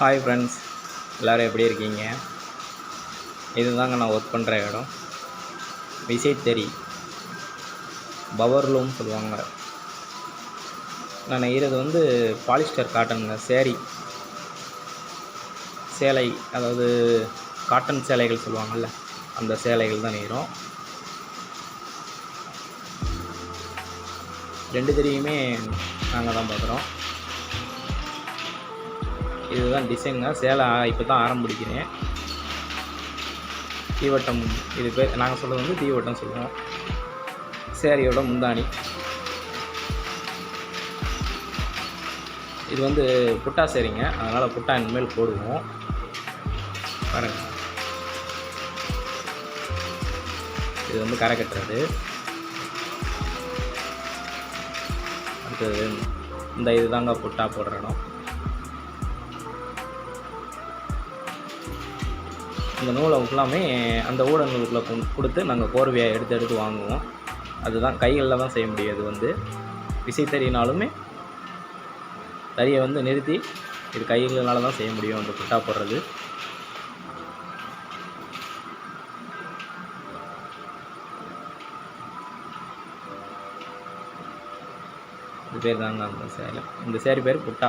Hi friends எல்லோரும் எப்படி இருக்கீங்க? இதுதாங்க நான் ஒர்க் பண்ணுற இடம். விசை தெரி. பவர் சொல்லுவாங்க. நான் நெய்கிறது வந்து பாலிஸ்டர் காட்டனுங்க சேரீ. சேலை அதாவது காட்டன் சேலைகள் சொல்லுவாங்கள்ல அந்த சேலைகள் தான் நெய்கிறோம் ரெண்டு தெரியுமே நாங்கள் தான் பார்க்குறோம் இதுதான் டிசைனுங்க சேலை இப்போ தான் ஆரம்பிக்கிறேன் தீவட்டம் இது பேர் நாங்கள் சொல்கிறது வந்து தீவட்டம் சொல்லுவோம். சேரியோட முந்தாணி. இது வந்து புட்டா சேரிங்க. அதனால் புட்டா இனிமேல் போடுவோம். பாருங்க. இது வந்து கரை கட்டுறது அடுத்தது இந்த இதுதாங்க புட்டா போடுற இடம். இந்த நூலை ஃபுல்லாமே அந்த ஊடகங்களுக்குள்ளே கொடுத்து நாங்கள் கோர்வையாக எடுத்து எடுத்து வாங்குவோம். அதுதான் கைகளில் தான் செய்ய முடியாது வந்து. விசைத்தறினாலுமே தறியை வந்து நிறுத்தி இது கைகளால் தான் செய்ய முடியும் அந்த புட்டா போடுறது. இது பேர் தாங்க அந்த சேலை. இந்த சேரீ பேர் புட்டா.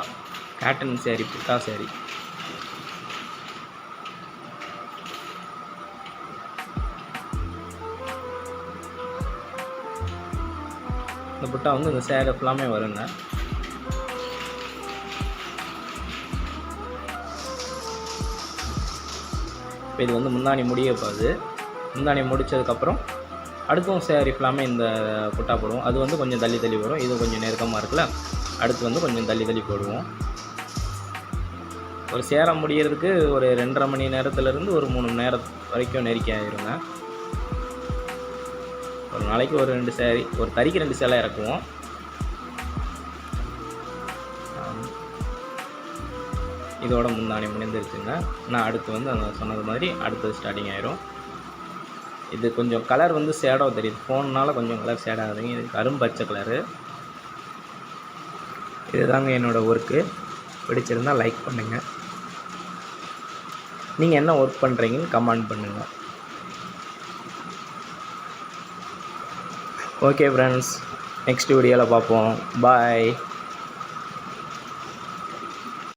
காட்டன் சேரீ புட்டா சேரீ. இந்த புட்டா வந்து இந்த சேலை ஃபுல்லாமே வருங்க. இப்போ இது வந்து முந்தாணி முடிய போகுது. முந்தாணி முடித்ததுக்கப்புறம் அடுத்தும் சேரீ ஃபுல்லாமே இந்த புட்டா போடுவோம். அது வந்து கொஞ்சம் தள்ளி தள்ளி வரும். இது கொஞ்சம் நெருக்கமாக இருக்குல்ல. அடுத்து வந்து கொஞ்சம் தள்ளி தள்ளி போடுவோம். ஒரு சேரம் முடிகிறதுக்கு ஒரு ரெண்டரை மணி நேரத்துலேருந்து ஒரு மூணு மணி நேரம் வரைக்கும் நெருக்கி ஆயிருங்க. ஒரு நாளைக்கு ஒரு ரெண்டு சேரீ ஒரு தறிக்கு ரெண்டு சேலை இறக்குவோம். இதோட முந்தாணி முடிந்துருச்சுங்க. நான் அடுத்து வந்து அந்த சொன்னது மாதிரி அடுத்தது ஸ்டார்டிங் ஆயிரும். இது கொஞ்சம் கலர் வந்து ஷேடாக தெரியுது. ஃபோன்னால கொஞ்சம் கலர் ஷேட் இது கரும்பச்சை கலரு இதுதாங்க என்னோடய ஒர்க்கு பிடிச்சிருந்தா லைக் பண்ணுங்கள் நீங்கள் என்ன ஒர்க் பண்ணுறீங்கன்னு கமெண்ட் பண்ணுங்கள் ஓகே ஃப்ரெண்ட்ஸ் நெக்ஸ்ட் வீடியோவில் பார்ப்போம். பாய்